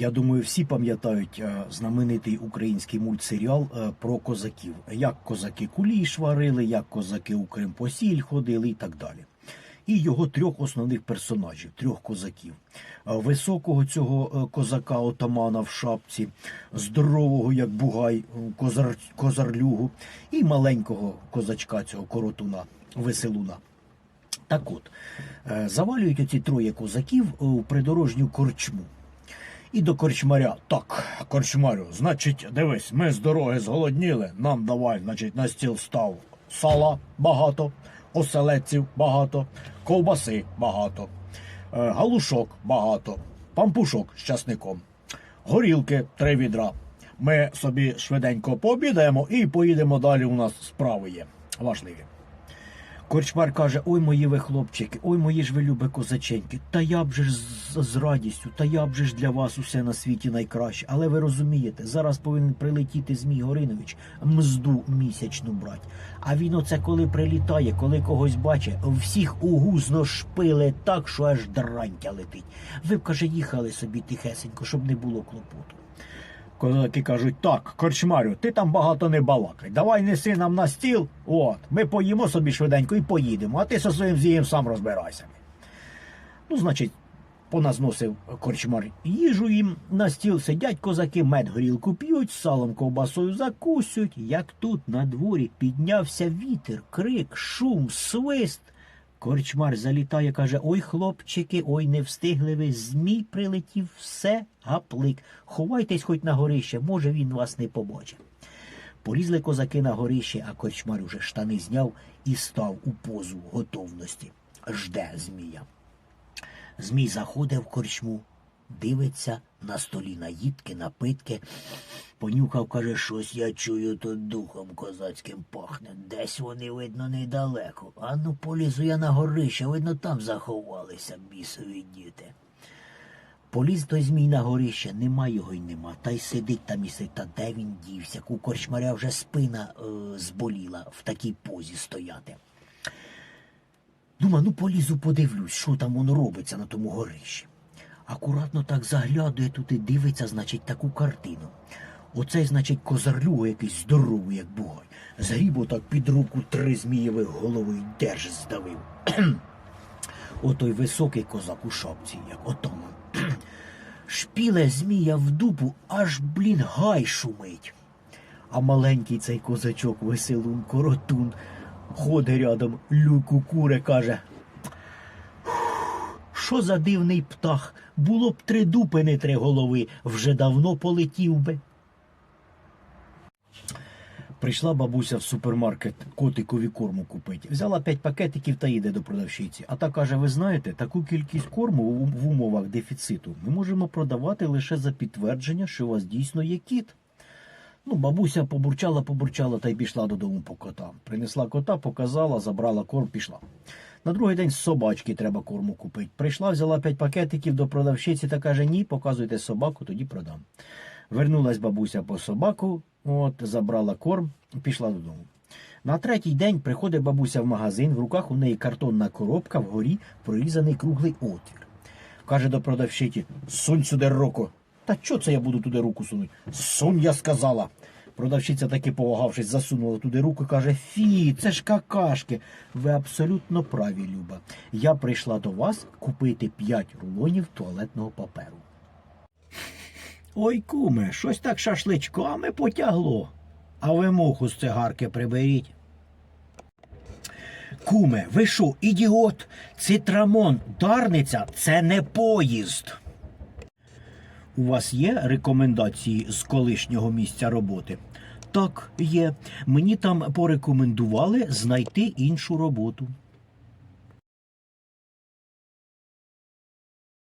Я думаю, всі пам'ятають е, знаменитий український мультсеріал е, про козаків. Як козаки куліш варили, як козаки у Крим по сіль ходили і так далі. І його трьох основних персонажів, трьох козаків. Е, Високого цього козака отамана в шапці, здорового, як бугай, козар, козарлюгу, і маленького козачка цього коротуна, веселуна. Так от, завалюють оці троє козаків у придорожню корчму. І до корчмаря. Так, корчмарю, значить, дивись, ми з дороги зголодніли, нам давай, значить, на стіл став сала багато, оселедців багато, ковбаси багато, е, галушок багато, пампушок з часником, горілки три відра. Ми собі швиденько пообідаємо і поїдемо далі. У нас справи є важливі. Корчмар каже: ой, мої ви хлопчики, ой, мої ж ви любе козаченьки, та я б же ж з, з радістю, та я б же ж для вас усе на світі найкраще. Але ви розумієте, зараз повинен прилетіти Змій Горинович, мзду місячну брать. А він оце коли прилітає, коли когось бачить, всіх угузно шпили так, що аж дрантя летить. Ви б каже, їхали собі тихесенько, щоб не було клопоту. Козаки кажуть, так, корчмарю, ти там багато не балакай. Давай неси нам на стіл. От, ми поїмо собі швиденько і поїдемо, а ти зі своїм зієм сам розбирайся. Ну, значить, поназносив корчмар їжу їм на стіл сидять козаки, мед горілку п'ють, салом ковбасою закусують. Як тут на дворі піднявся вітер, крик, шум, свист. Корчмар залітає, каже: Ой, хлопчики, ой, не встигли ви. Змій прилетів, все гаплик. Ховайтесь хоч на горище, може він вас не побачить. Полізли козаки на горище, а корчмар уже штани зняв і став у позу готовності. Жде Змія. Змій заходив в корчму, дивиться на столі наїдки, напитки. Понюхав, каже, щось я чую тут духом козацьким пахне. Десь вони, видно, недалеко. А ну полізу я на горище, видно, там заховалися бісові діти. Поліз той змій на горище, нема його й нема. Та й сидить там і сидить. Та де він дівся? У корчмаря вже спина е, зболіла в такій позі стояти. Думаю, ну полізу, подивлюсь, що там воно робиться на тому горищі. Акуратно так заглядує туди, дивиться, значить, таку картину. Оцей, значить, козарлюга якийсь здоровий, як бугай. Згріб отак під руку три змієвих голови й держ здавив. Отой високий козак у шапці, як отаман. Шпіле змія в дупу, аж, блін, гай шумить. А маленький цей козачок, веселун, коротун, ходить рядом, люку куре, каже. Що за дивний птах? Було б три дупи, не три голови, вже давно полетів би. Прийшла бабуся в супермаркет котикові корму купити. Взяла п'ять пакетиків та їде до продавщиці. А та каже: ви знаєте, таку кількість корму в умовах дефіциту ми можемо продавати лише за підтвердження, що у вас дійсно є кіт. Ну, бабуся побурчала, побурчала та й пішла додому по кота. Принесла кота, показала, забрала корм, пішла. На другий день собачки треба корму купити. Прийшла, взяла п'ять пакетиків до продавщиці та каже: ні, показуйте собаку, тоді продам. Вернулась бабуся по собаку, от, забрала корм, пішла додому. На третій день приходить бабуся в магазин, в руках у неї картонна коробка, вгорі прорізаний круглий отвір. Каже до продавщиці: сунь сюди руку. Та що це я буду туди руку сунути? Сунь, я сказала. Продавщиця таки повагавшись, засунула туди руку і каже: Фі, це ж какашки. Ви абсолютно праві, Люба. Я прийшла до вас купити 5 рулонів туалетного паперу. Ой, куме, щось так шашличками потягло. А ви муху з цигарки приберіть. Куме, ви що, ідіот? Цитрамон, дарниця це не поїзд. У вас є рекомендації з колишнього місця роботи? Так, є. Мені там порекомендували знайти іншу роботу.